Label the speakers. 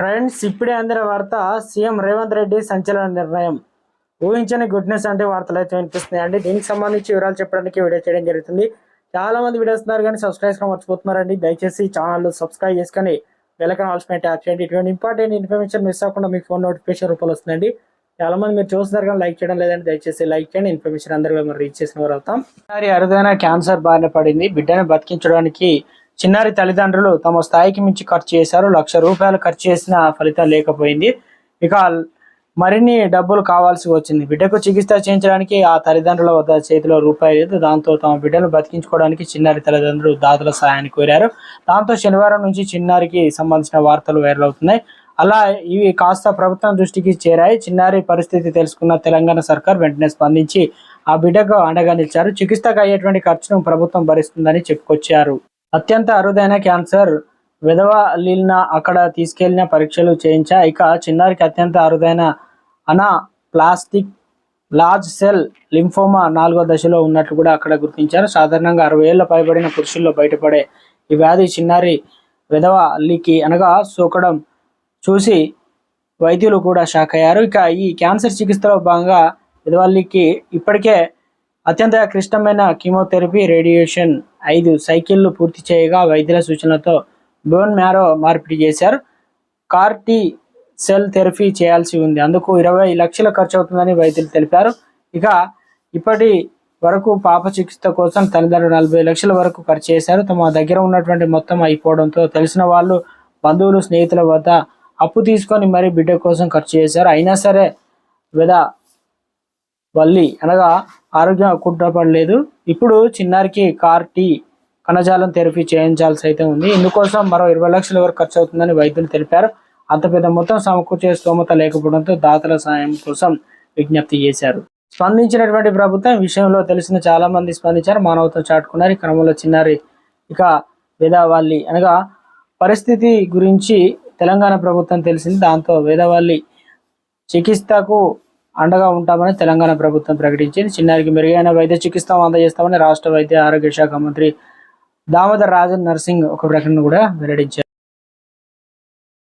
Speaker 1: Friends ఇప్పుడే అందిన వార్త సీఎం రేవంత్ రెడ్డి సంచలన నిర్ణయం. ఊహించని గుడ్నెస్ అంటే వార్తలు అయితే వినిపిస్తున్నాయి అండి దీనికి సంబంధించి వివరాలు చెప్పడానికి వీడియో చేయడం జరుగుతుంది. చాలా మంది వీడియోస్ ఉన్నారు కానీ సబ్స్క్రైబ్ చేయడం మర్చిపోతున్నారండి. దయచేసి ఛానల్ సబ్స్క్రైబ్ చేసుకొని వెళ్ళకన ఆల్స్మెంట్ యాప్ చేయండి. ఇటువంటి ఇంపార్టెంట్ ఇన్ఫర్మేషన్ మిస్ అవ్వకుండా మీ ఫోన్ నోటిఫికేషన్ రూపంలో వస్తుందండి. చాలా మంది మీరు చూస్తున్నారు కానీ లైక్ చేయడం లేదండి. దయచేసి లైక్ చేయండి. ఇన్ఫర్మేషన్ అందరిలో మనం రీచ్ చేసిన వారు అవుతాం. అరుదైన క్యాన్సర్ బారిన పడింది. బిడ్డను బతికించడానికి చిన్నారి తల్లిదండ్రులు తమ స్థాయికి మించి ఖర్చు చేశారు. లక్ష రూపాయలు ఖర్చు చేసిన ఫలితం లేకపోయింది. ఇక మరిన్ని డబ్బులు కావాల్సి వచ్చింది. బిడ్డకు చికిత్స చేయించడానికి ఆ తల్లిదండ్రుల వద్ద చేతిలో రూపాయి లేదు. దాంతో తమ బిడ్డను బతికించుకోవడానికి చిన్నారి తల్లిదండ్రులు దాతల సహాయాన్ని కోరారు. దాంతో శనివారం నుంచి చిన్నారికి సంబంధించిన వార్తలు వైరల్ అవుతున్నాయి. అలా ఇవి కాస్త ప్రభుత్వం దృష్టికి చేరాయి. చిన్నారి పరిస్థితి తెలుసుకున్న తెలంగాణ సర్కార్ వెంటనే స్పందించి ఆ బిడ్డకు అండగా నిలిచారు. చికిత్సకు అయ్యేటువంటి ఖర్చును ప్రభుత్వం భరిస్తుందని చెప్పుకొచ్చారు. అత్యంత అరుదైన క్యాన్సర్ విధవ లీల్న అక్కడ తీసుకెళ్ళిన పరీక్షలు చేయించా. ఇక చిన్నారికి అత్యంత అరుదైన అనా ప్లాస్టిక్ లార్జ్ సెల్ లింఫోమా నాలుగో దశలో ఉన్నట్లు కూడా అక్కడ గుర్తించారు. సాధారణంగా అరవై ఏళ్ళ పైబడిన పురుషుల్లో బయటపడే ఈ వ్యాధి చిన్నారి విధవ అల్లికి అనగా సోకడం చూసి వైద్యులు కూడా షాక్ అయ్యారు ఇక ఈ క్యాన్సర్ చికిత్సలో భాగంగా విధవల్లికి ఇప్పటికే అత్యంత క్లిష్టమైన కీమోథెరపీ రేడియేషన్ ఐదు సైకిళ్ళు పూర్తి చేయగా వైద్యుల సూచనలతో బోన్ మ్యారో మార్పిడి చేశారు. కార్టీ సెల్ థెరపీ చేయాల్సి ఉంది. అందుకు ఇరవై లక్షల ఖర్చు అవుతుందని వైద్యులు తెలిపారు. ఇక ఇప్పటి వరకు పాప చికిత్స కోసం తల్లిదండ్రులు నలభై లక్షల వరకు ఖర్చు చేశారు. తమ దగ్గర ఉన్నటువంటి మొత్తం అయిపోవడంతో తెలిసిన వాళ్ళు బంధువులు స్నేహితుల వద్ద అప్పు తీసుకొని మరి బిడ్డ కోసం ఖర్చు చేశారు. అయినా సరే విధ వల్లి అనగా ఆరోగ్యం కుట్రపడలేదు ఇప్పుడు చిన్నారికి కార్ టీ కణజాలం థెరపీ చేయించాల్సి అయితే ఉంది. ఇందుకోసం మరో ఇరవై లక్షల వరకు ఖర్చు అవుతుందని వైద్యులు తెలిపారు. అంత పెద్ద మొత్తం సమకూర్చే స్తోమత లేకపోవడంతో దాతల సాయం కోసం విజ్ఞప్తి చేశారు. స్పందించినటువంటి ప్రభుత్వం విషయంలో తెలిసిన చాలా మంది స్పందించారు. మానవత్వం చాటుకున్నారు. ఈ క్రమంలో చిన్నారి ఇక వేదావాళ్ళి అనగా పరిస్థితి గురించి తెలంగాణ ప్రభుత్వం తెలిసింది. దాంతో వేదవల్లి చికిత్సకు అండగా ఉంటామని తెలంగాణ ప్రభుత్వం ప్రకటించింది. చిన్నారికి మెరుగైన వైద్య చికిత్స అందజేస్తామని రాష్ట్ర వైద్య ఆరోగ్య శాఖ మంత్రి దామోదర్ రాజన్ నర్సింగ్ ఒక ప్రకటన కూడా వెల్లడించారు.